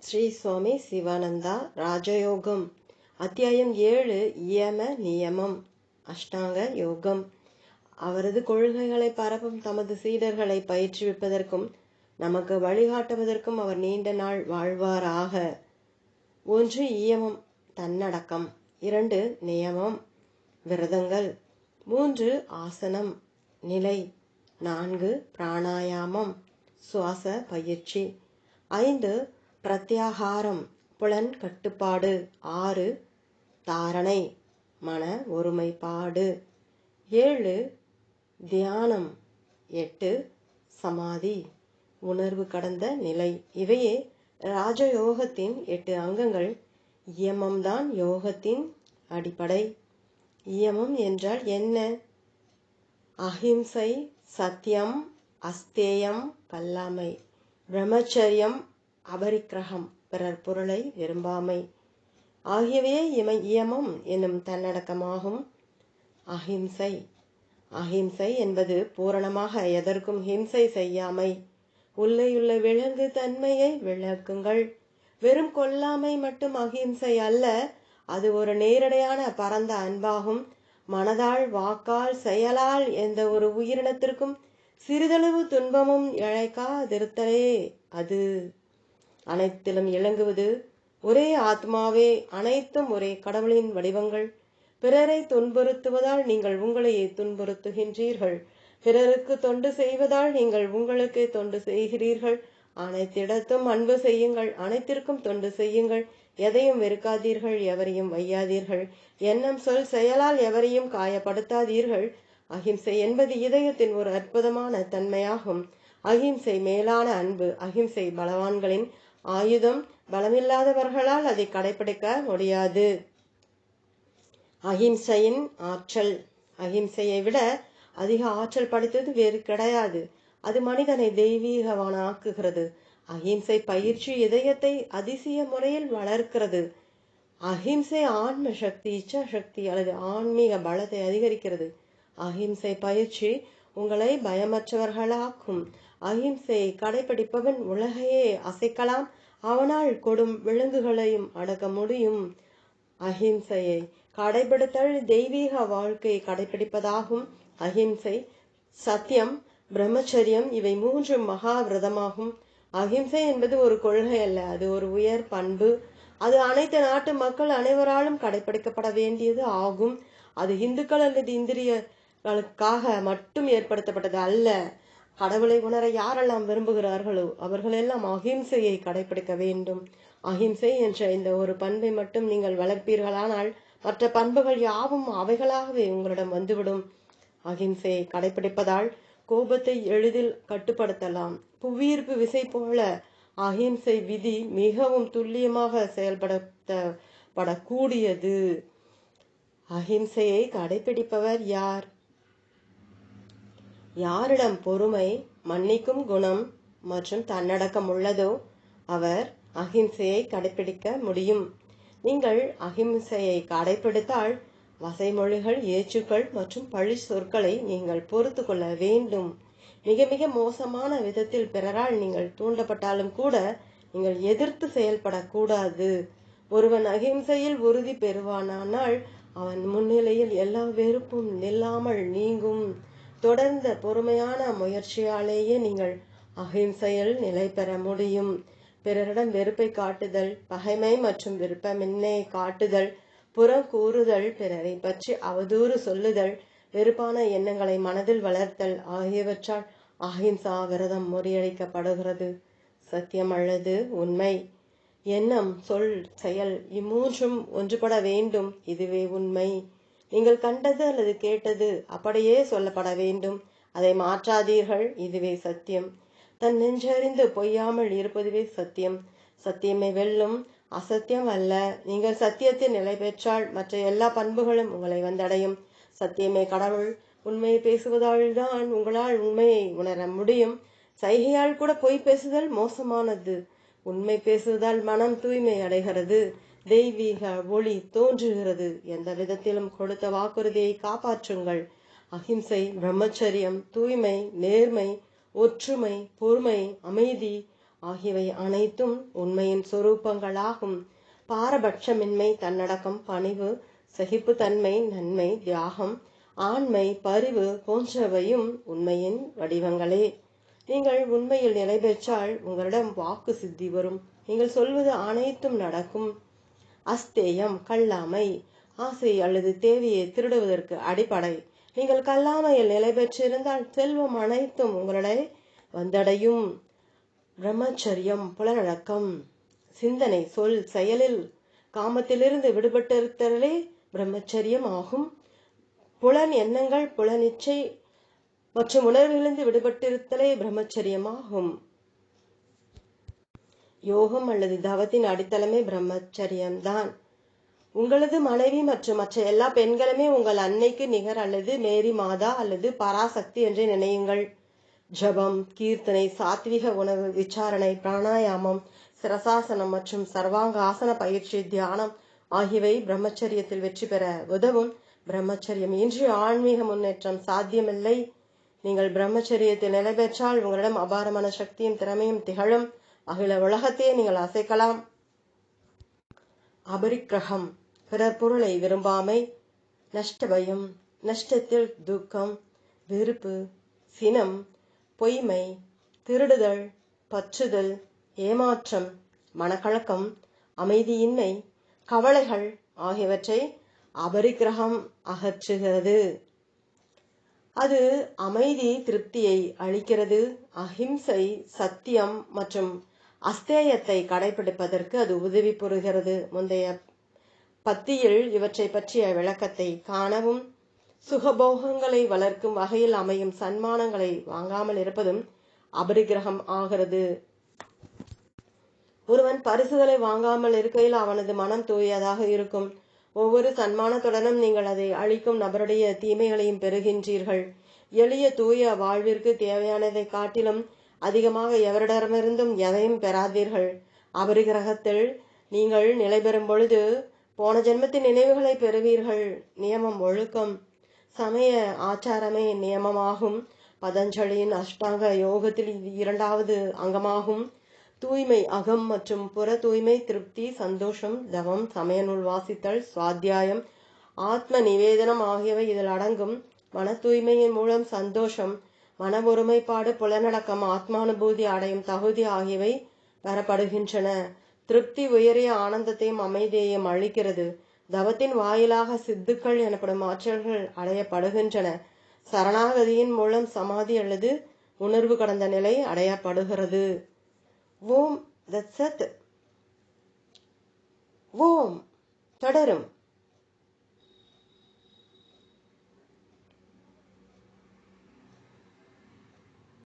ஸ்ரீ சுவாமி சிவானந்தா ராஜயோகம். அத்தியாயம் ஏழு இயம நியமம். அஷ்டாங்க யோகம். அவரது கொள்கைகளை பரப்பும் தமது சீடர்களை பயிற்றுவிப்பதற்கும் நமக்கு வழிகாட்டுவதற்கும் அவர் நீண்ட நாள் வாழ்வாராக. ஒன்று இயமம் தன்னடக்கம். இரண்டு நியமம் விரதங்கள். மூன்று ஆசனம் நிலை. நான்கு பிராணாயாமம் சுவாச பயிற்சி. ஐந்து பிரத்யாகாரம் புலன் கட்டுப்பாடு ஆறு தாரணை மன ஒருமைப்பாடு. ஏழு தியானம். எட்டு சமாதி உணர்வு கடந்த நிலை. இவையே ராஜயோகத்தின் எட்டு அங்கங்கள். இயமம்தான் யோகத்தின் அடிப்படை. இயமம் என்றால் என்ன? அஹிம்சை சத்தியம் அஸ்தேயம் கல்லாமை பிரம்மச்சரியம் அபரிக்கிரகம் பிறர் பொருளை விரும்பாமை. ஆகியவையே இம இயமம் என்னும் தன்னடக்கமாகும். அஹிம்சை. அஹிம்சை என்பது பூரணமாக எதற்கும் ஹிம்சை செய்யாமை. உள்ளேயுள்ள விலங்கு தன்மையை விளக்குங்கள். வெறும் கொல்லாமை மட்டும் அஹிம்சை அல்ல அது ஒரு நேரடியான பரந்த அன்பாகும். மனதால் வாக்கால் செயலால் எந்த ஒரு உயிரினத்திற்கும் சிறிதளவு துன்பமும் இழைக்காதிருத்தலே அது. அனைத்திலும் இளங்குவது ஒரே ஆத்மாவே அனைத்தும் ஒரே கடவுளின் வடிவங்கள். பிறரை துன்புறுத்துவதால் நீங்கள் உங்களையே துன்புறுத்துகின்றீர்கள். பிறருக்கு தொண்டு செய்வதால் நீங்கள் உங்களுக்கே தொண்டு செய்கிறீர்கள். அனைத்திடத்தும் அன்பு செய்யுங்கள் அனைத்திற்கும் தொண்டு செய்யுங்கள். எதையும் வெறுக்காதீர்கள் எவரையும் வையாதீர்கள். எண்ணம் சொல் செயலால் எவரையும் காயப்படுத்தாதீர்கள். அகிம்சை என்பது இதயத்தின் ஒரு அற்புதமான தன்மையாகும். அகிம்சை மேலான அன்பு அகிம்சை பலவான்களின் ஆயுதம் பலமில்லாதவர்களால் அதை கடைபிடிக்க முடியாது. அகிம்சையின் ஆற்றல். அகிம்சையை விட அதிக ஆற்றல் படைத்தது வேறு கிடையாது. அது மனிதனை தெய்வீகவானாக்குகிறது அகிம்சை பயிற்சி இதயத்தை அதிசய முறையில் வளர்க்கிறது. அகிம்சை ஆன்ம சக்தி இச்சா சக்தி அல்லது ஆன்மீக பலத்தை அதிகரிக்கிறது. அகிம்சை பயிற்சி உங்களை பயமற்றவர்களாக்கும். அகிம்சையை கடைபிடிப்பவன் உலகையே அசைக்கலாம். அவனால் கொடும் விலங்குகளையும் அடக்க முடியும். அஹிம்சையை கடைபிடித்தல் தெய்வீக வாழ்க்கையை கடைபிடிப்பதாகும் அஹிம்சை சத்தியம் பிரம்மச்சரியம் இவை மூன்று மகா விரதமாகும் அஹிம்சை என்பது ஒரு கொள்கை அல்ல அது ஒரு உயர் பண்பு. அது அனைத்து நாட்டு மக்கள் அனைவராலும் கடைபிடிக்கப்பட வேண்டியது ஆகும். அது இந்துக்கள் அல்லது இந்திரியர்களுக்காக மட்டும் ஏற்படுத்தப்பட்டது அல்ல. கடவுளை உணர யாரெல்லாம் விரும்புகிறார்களோ அவர்களெல்லாம் அகிம்சையை கடைபிடிக்க வேண்டும். அகிம்சை என்ற இந்த ஒரு பண்பை மட்டும் நீங்கள் வளர்ப்பீர்களானால் மற்ற பண்புகள் யாவும் அவைகளாகவே உங்களிடம் வந்துவிடும். அகிம்சையை கடைபிடிப்பதால் கோபத்தை எளிதில் கட்டுப்படுத்தலாம். புவியீர்ப்பு விசை போல அகிம்சை விதி மிகவும் துல்லியமாக செயல்படுத்தப்படக்கூடியது. அகிம்சையை கடைபிடிப்பவர் யார்? யாரிடம் பொறுமை மன்னிக்கும் குணம் மற்றும் தன்னடக்கம் உள்ளதோ அவர் அகிம்சையை கடைபிடிக்க முடியும். நீங்கள் அகிம்சையை கடைபிடித்தால் வசைமொழிகள் ஏச்சுக்கள் மற்றும் பழி சொற்களை நீங்கள் பொறுத்து கொள்ள வேண்டும். மிக மிக மோசமான விதத்தில் பிறரால் நீங்கள் தூண்டப்பட்டாலும் கூட நீங்கள் எதிர்த்து செயல்படக்கூடாது. ஒருவன் அகிம்சையில் உறுதி பெறுவானானால் அவன் முன்னிலையில் எல்லா வெறுப்பும் நில்லாமல் நீங்கும். தொடர்ந்த பொறுமையான முயற்சியாலேயே நீங்கள் அகிம்சையில் நிலை பெற முடியும். பிறரிடம் வெறுப்பை காட்டுதல் பகைமை மற்றும் விருப்பமின்மை காட்டுதல் புறம் கூறுதல் பிறரை பற்றி அவதூறு சொல்லுதல் வெறுப்பான எண்ணங்களை மனதில் வளர்த்தல் ஆகியவற்றால் அஹிம்சா விரதம் முறியடிக்கப்படுகிறது. சத்தியம் அல்லது உண்மை. எண்ணம் சொல் செயல் இம்மூன்றும் ஒன்றுபட வேண்டும். இதுவே உண்மை. நீங்கள் கண்டது அல்லது கேட்டது அப்படியே சொல்லப்பட வேண்டும். அதை மாற்றாதீர்கள் இதுவே சத்தியம். தன் நெஞ்சறிந்து பொய்யாமல் இருப்பதுவே சத்தியம். சத்தியமை வெல்லும் அசத்தியம் அல்ல. நீங்கள் சத்தியத்தில் நிலை பெற்றால் மற்ற எல்லா பண்புகளும் உங்களை வந்தடையும். சத்தியமே கடவுள். உண்மையை பேசுவதால் தான் உங்களால் உண்மையை உணர முடியும். சைகையால் கூட பொய் பேசுதல் மோசமானது. உண்மை பேசுவதால் மனம் தூய்மை அடைகிறது. தெய்வீக ஒளி தோன்றுகிறது. எந்த விதத்திலும் கொடுத்த வாக்குறுதியை காப்பாற்றுங்கள். அகிம்சை பிரம்மச்சரியம் தூய்மை நேர்மை ஒற்றுமை பொறுமை அமைதி ஆகியவை அனைத்தும் உண்மையின் சொரூபங்களாகும். பாரபட்சமின்மை தன்னடக்கம் பணிவு சகிப்புத்தன்மை நன்மை தியாகம் ஆண்மை பரிவு போன்றவையும் உண்மையின் வடிவங்களே. நீங்கள் உண்மையில் நிலை பெற்றால் உங்களிடம் வாக்கு சித்தி வரும். நீங்கள் சொல்வது அனைத்தும் நடக்கும். அஸ்தேயம் கல்லாமை ஆசை அல்லது தேவையை திருடுவதற்கு அடிப்படை. நீங்கள் கல்லாமையில் நிலை பெற்றிருந்தால் செல்வம் அனைத்தும் உங்களை வந்தடையும். பிரம்மச்சரியம் புலனடக்கம் சிந்தனை சொல் செயலில் காமத்திலிருந்து விடுபட்டிருத்தலே பிரம்மச்சரியம் ஆகும். புலன் எண்ணங்கள் புலனிச்சை மற்றும் உணர்விலிருந்து விடுபட்டிருத்தலே பிரம்மச்சரியமாகும் யோகம் அல்லது தவத்தின் அடித்தளமே பிரம்மச்சரியம்தான். உங்களது மனைவி மற்றும் மற்ற எல்லா பெண்களுமே உங்கள் அன்னைக்கு நிகர் அல்லது மேரி மாதா அல்லது பராசக்தி என்று நினையுங்கள். ஜபம் கீர்த்தனை சாத்விக உணவு விசாரணை பிராணாயாமம் சிரசாசனம் மற்றும் சர்வாங்க ஆசன பயிற்சி தியானம் ஆகியவை பிரம்மச்சரியத்தில் வெற்றி பெற உதவும். பிரம்மச்சரியம் இன்றி ஆன்மீக முன்னேற்றம் சாத்தியமில்லை. நீங்கள் பிரம்மச்சரியத்தில் நிலை பெற்றால் உங்களிடம் அபாரமான சக்தியும் திறமையும் திகழும். அகில உலகத்தையே நீங்கள் அசைக்கலாம். அபரிக்கிரகம் பிறர் பொருளை விரும்பாமை நஷ்ட பயம் நஷ்டத்தில் துக்கம் வெறுப்பு சினம் பொய்மை திருடுதல் பற்றுதல் ஏமாற்றம் மனக்கலக்கம் அமைதியின்மை கவலைகள் ஆகியவற்றை அபரிக்கிரகம் அகற்றுகிறது. அது அமைதி திருப்தியை அளிக்கிறது. அஹிம்சை சத்தியம் மற்றும் அஸ்தேயத்தை கடைபிடிப்பதற்கு அது உதவி புரிகிறது. முந்தைய பத்தியில் இவற்றை பற்றிய விளக்கத்தை காணவும் சுகபோகங்களை வளர்க்கும் வகையில் அமையும் சன்மானங்களை வாங்காமல் இருப்பதும் அபரிகிரகம் ஆகிறது. ஒருவன் பரிசுகளை வாங்காமல் இருக்கையில் அவனது மனம் தூயதாக இருக்கும். ஒவ்வொரு சன்மானத்துடனும் நீங்கள் அதை அழிக்கும் நபருடைய தீமைகளையும் பெறுகின்றீர்கள். எளிய தூய வாழ்விற்கு தேவையானதை காட்டிலும் அதிகமாக எவரிடமிருந்தும் எதையும் பெறாதீர்கள். அபரிகிரகத்தில் நீங்கள் நிலை பெறும் பொழுது போன ஜென்மத்தின் நினைவுகளை பெறுவீர்கள். நியமம் ஒழுக்கம். சமய ஆச்சாரமே நியமமாகும். பதஞ்சலியின் அஷ்டாங்க யோகத்தில் இது இரண்டாவது அங்கமாகும். தூய்மை அகம் மற்றும் புற தூய்மை திருப்தி சந்தோஷம் தவம் சமய நூல் வாசித்தல் சுவாத்தியாயம் ஆத்ம நிவேதனம் ஆகியவை இதில் அடங்கும். மன தூய்மையின் மூலம் சந்தோஷம் மன ஒருமைப்பாடு புலனடக்கம் ஆத்மானுபூதி அடையும் தகுதி ஆகியவை பெறப்படுகின்றன. திருப்தி உயரிய ஆனந்தத்தையும் அமைதியையும் அளிக்கிறது. தவத்தின் வாயிலாக சித்துக்கள் எனப்படும் ஆற்றல்கள் அடையப்படுகின்றன. சரணாகதியின் மூலம் சமாதி அல்லது உணர்வு கடந்த நிலை அடையப்படுகிறது. ஓம் தத் சத் ஓம். தொடரும்.